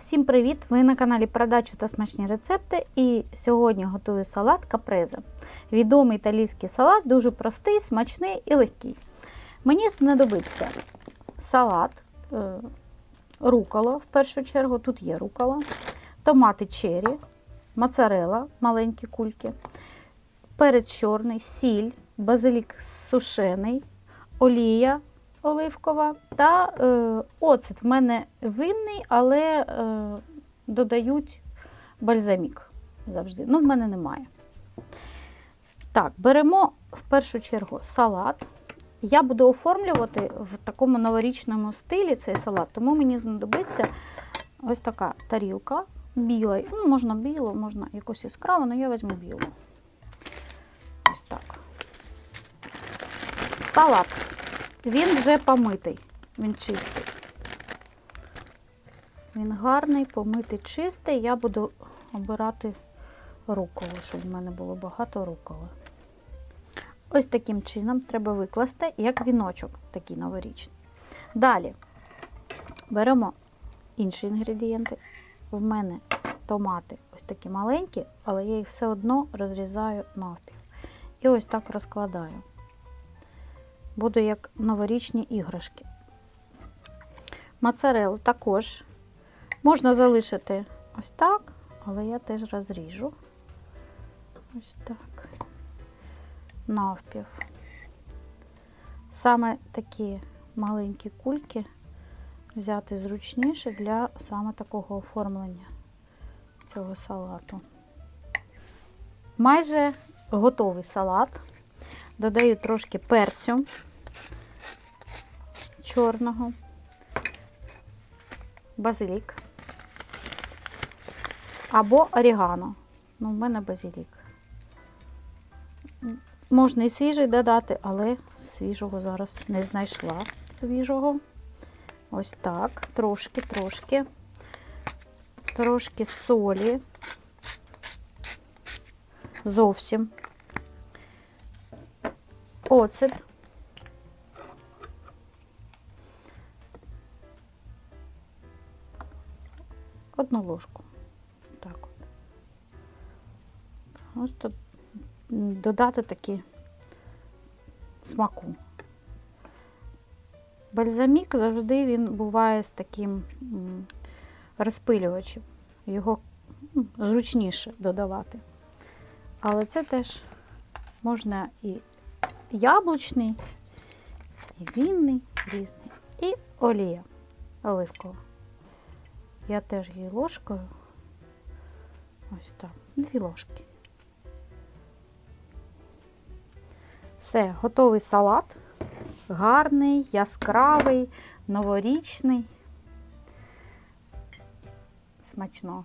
Всім привіт! Ви на каналі Продачу та смачні рецепти. І сьогодні готую салат капреза. Відомий італійський салат, дуже простий, смачний і легкий. Мені знадобиться салат, е, руколо, в першу чергу, тут є рукола, томати чері, моцарела, маленькі кульки, перець чорний, сіль, базилік сушений, олія оливкова та е, оцет. В мене винний, але е, додають бальзамік завжди. Ну, в мене немає. Так, беремо в першу чергу салат. Я буду оформлювати в такому новорічному стилі цей салат, тому мені знадобиться ось така тарілка біла. Ну, можна білу, можна якусь яскраву, але я візьму білу. Ось так. Салат. Він вже помитий, він чистий. Він гарний, помитий, чистий. Я буду обирати руколу, щоб в мене було багато руколи. Ось таким чином треба викласти, як віночок такий новорічний. Далі беремо інші інгредієнти. В мене томати ось такі маленькі, але я їх все одно розрізаю навпіл. І ось так розкладаю. Буду як новорічні іграшки. Моцарелу також можна залишити ось так, але я теж розріжу. Ось так. Навпів. Саме такі маленькі кульки взяти зручніше для саме такого оформлення цього салату. Майже готовий салат. Додаю трошки перцю чорного, базилік або орігано. Ну, в мене базилік. Можна і свіжий додати, але свіжого зараз не знайшла свіжого. Ось так, трошки, трошки, трошки солі. Зовсім. Оцет. Одну ложку. Так от. Тут додати такі смаку. Бальзамік завжди він буває з таким розпилювачем. Його зручніше додавати. Але це теж можна і яблучний, вінний різний, і олія оливкова. Я теж її ложкою. Ось так, дві ложки. Все, готовий салат. Гарний, яскравий, новорічний. Смачного.